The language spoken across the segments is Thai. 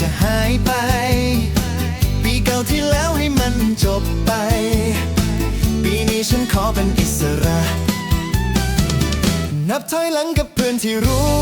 จะหายไป ปีเก่าที่แล้วให้มันจบไป ปีนี้ฉันขอเป็นอิสระ นับถอยหลังกับเพื่อนที่รู้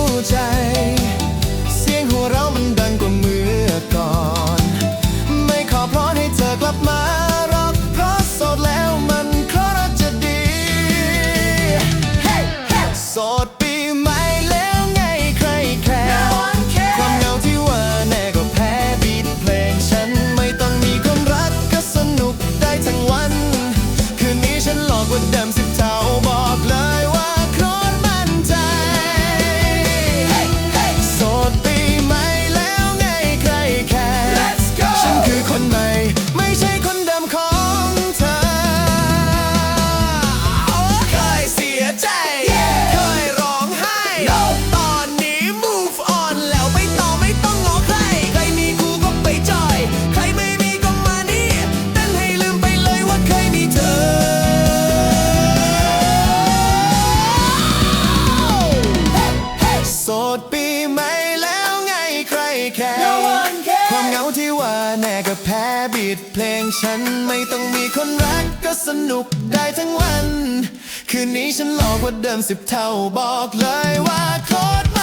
สนุกได้ทั้งวัน คืนนี้ฉันหลอกว่าเดิมสิบเท่าบอกเลยว่าโคตร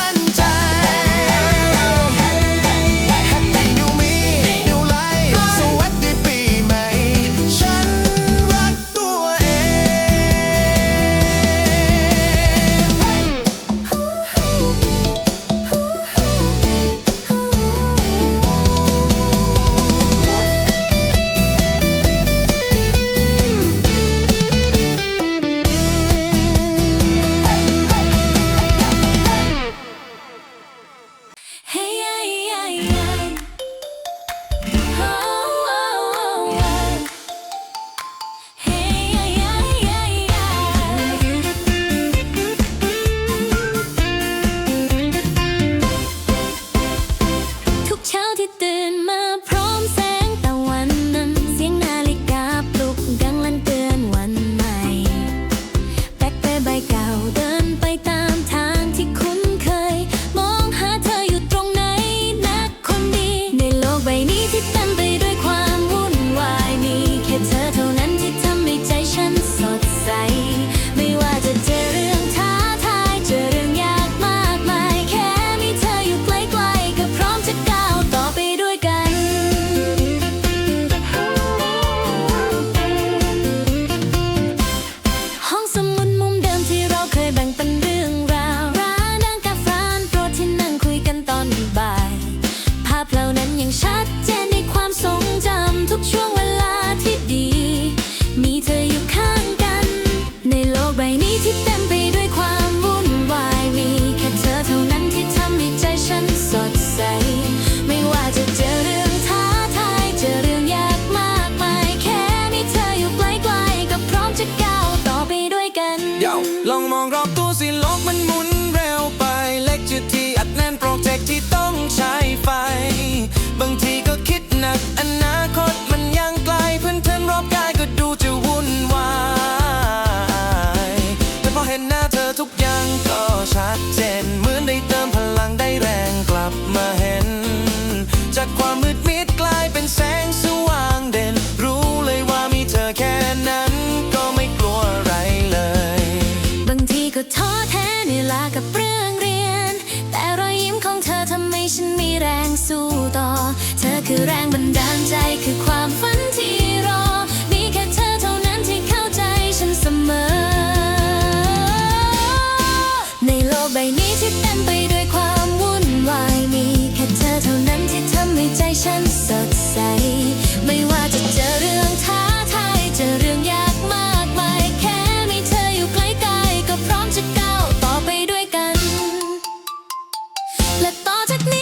at me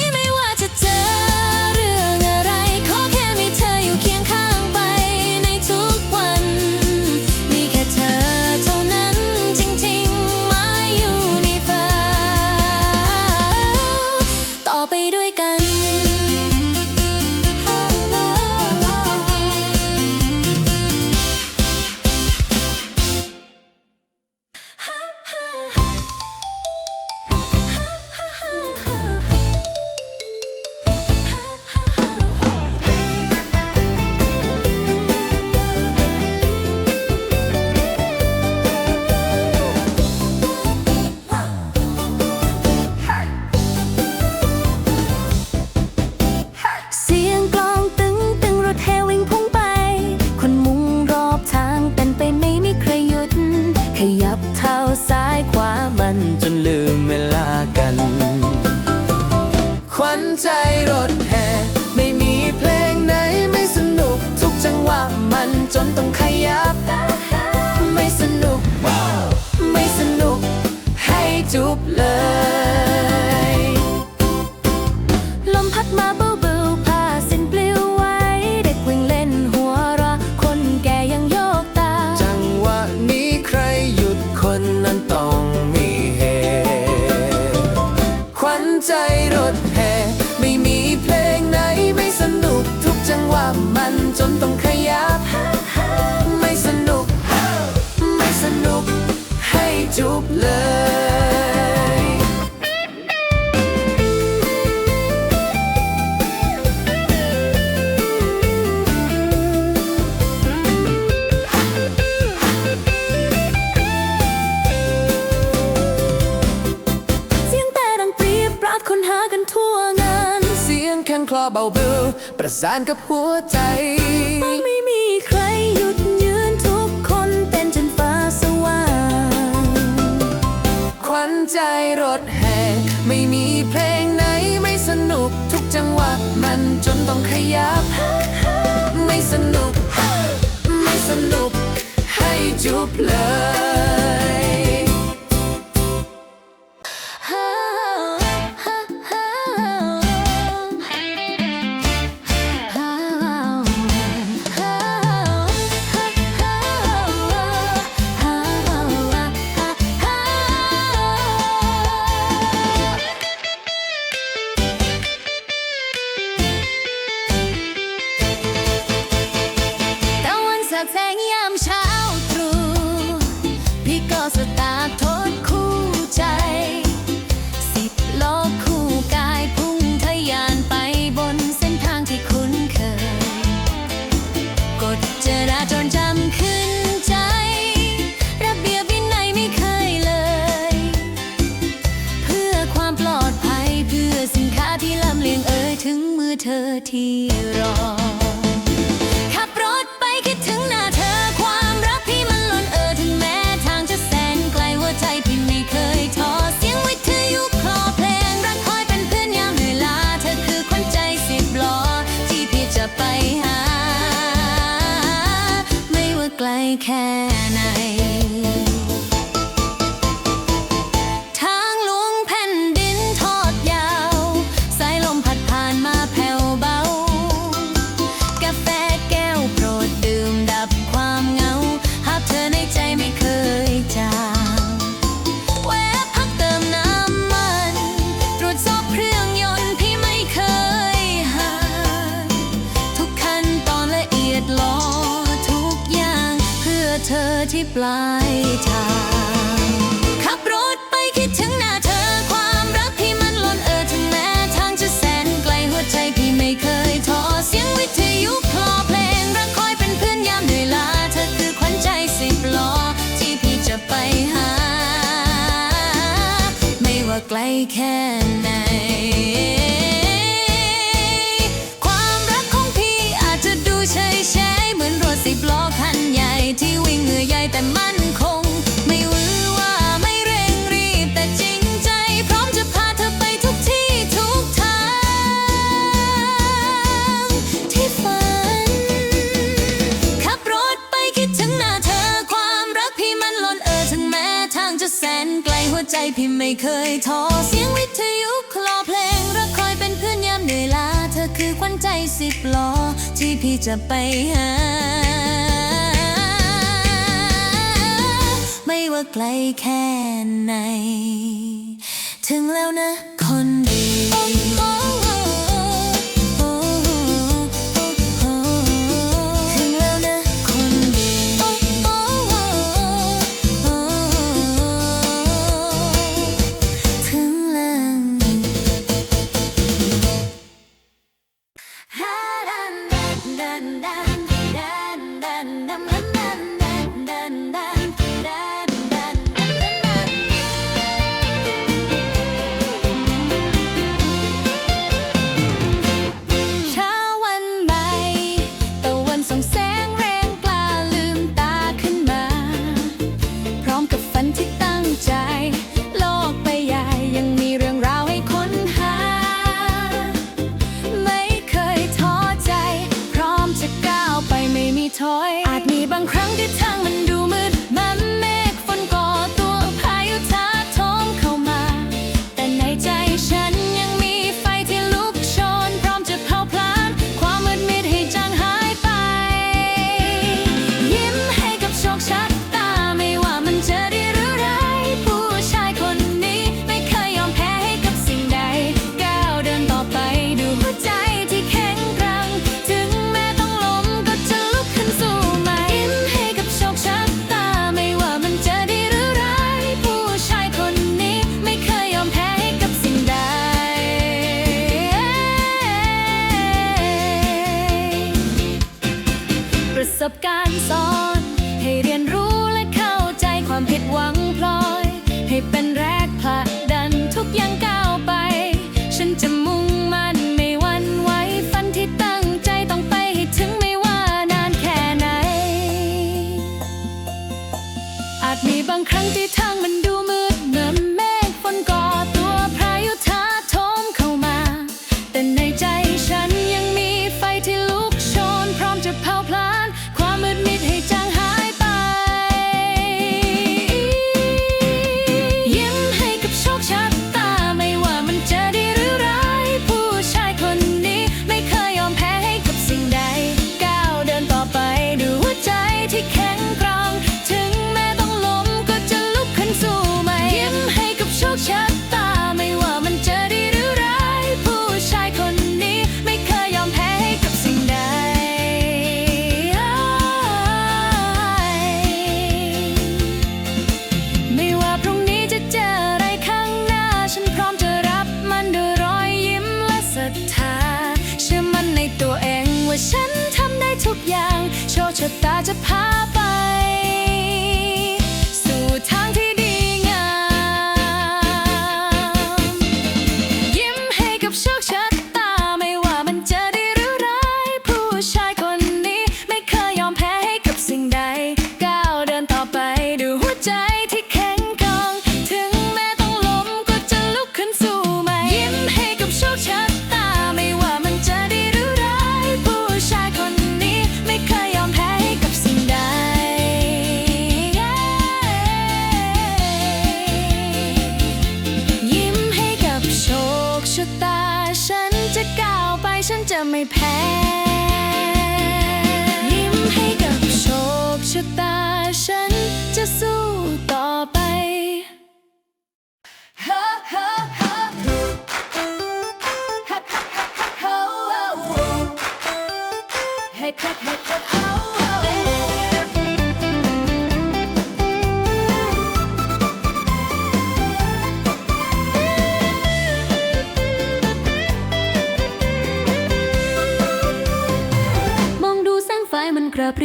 ลมพัดมาเบาเบาผ้าส้นปลิวไว้ เด็กวิ่งเล่นหัวระคนแก่ยังยกตา จังหวะนี้ใครหยุดคนนั้นต้องมีเฮขวัญใจรถแห่ไม่มีเพลงไหนไม่สนุกทุกจังหวะมันจนต้องขยับ ไม่สนุก ไม่สนุกให้จุบเลย ประสานกับหัวใจ ไม่มีใครหยุดยืนทุกคนเต้นจนฟ้าสว่างควันใจรถแห่ไม่มีเพลงไหนไม่สนุกทุกจังหวะมันจนต้องขยับ ไม่สนุก ไม่สนุกให้จุบเลย can. can จะแสนไกลหัวใจพี่ไม่เคยท้อเสียงวิทยุคลอเพลงรักคอยเป็นเพื่อนยามเหนื่อยล้าเธอคือขวันใจสิบล้อที่พี่จะไปหา ไม่ว่าไกลแค่ไหน ถึงแล้วนะคนดี ถอย อาจมีบางครั้งที่ทางมัน ตาจะพาไป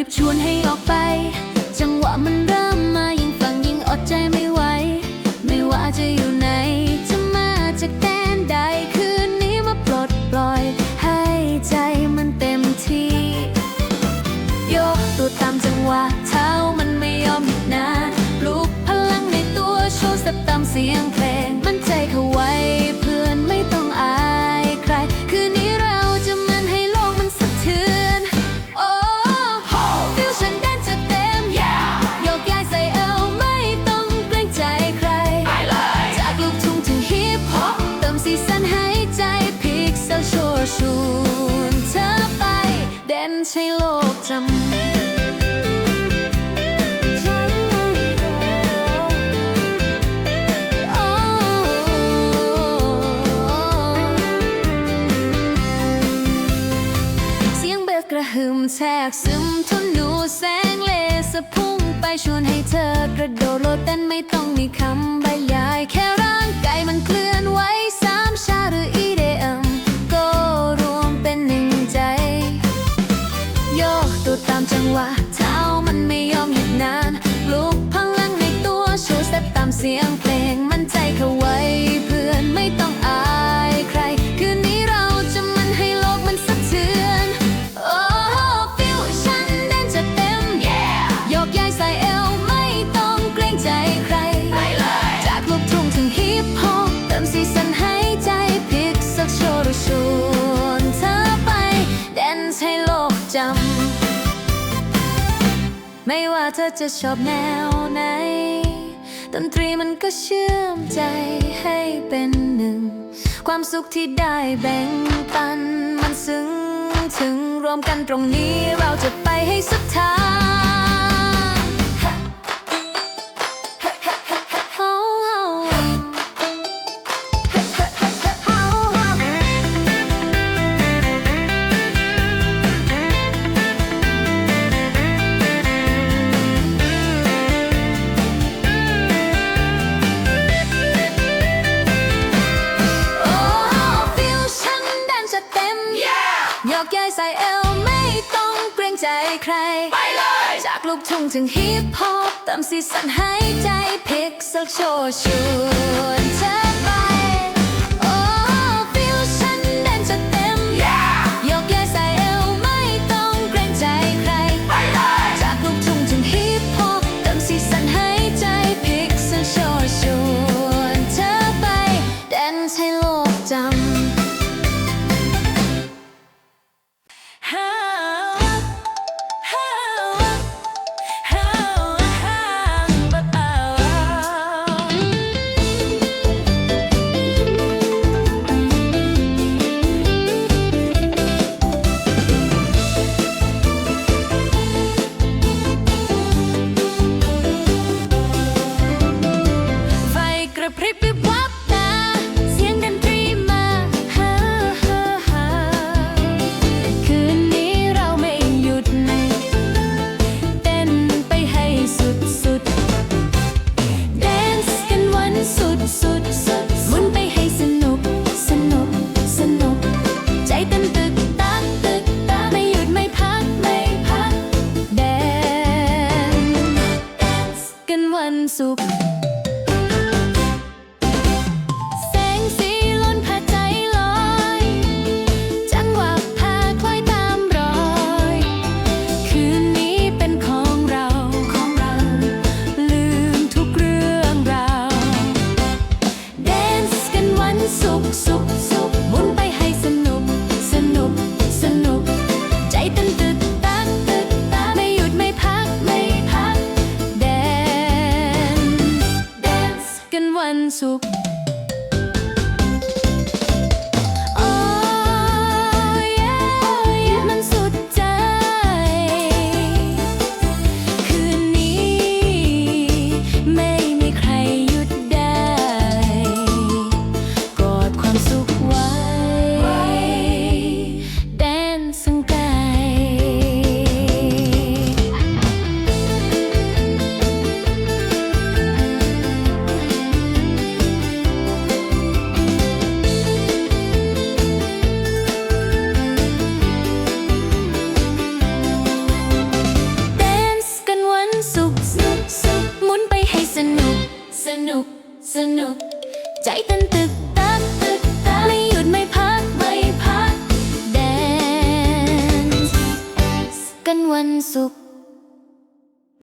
บชวนให้ แทรกซึมทุนนูแสงเลสพุ่งไปชวนให้เธอกระโดดโลดเต้นไม่ต้องมีคำบรรยาย แค่ร่างกายมันเคลื่อนไหวสามชาหรืออีเดอมก็รวมเป็นหนึ่งใจ โยกตัวตามจังหวะ เท้ามันไม่ยอมหยุดนานปลุกพลังในตัวชูสเต็ปตามเสียงเพลง ไม่ว่าเธอจะชอบแนวไหน ดนตรีมันก็เชื่อมใจให้เป็นหนึ่ง ความสุขที่ได้แบ่งปัน มันซึ้งถึงรวมกันตรงนี้เราจะไปให้สุดทาง ใคร ไปเลย จากลูกทุ่งถึงฮิปฮอปตามสีสันหายใจพิกเซลโชชวนเธอ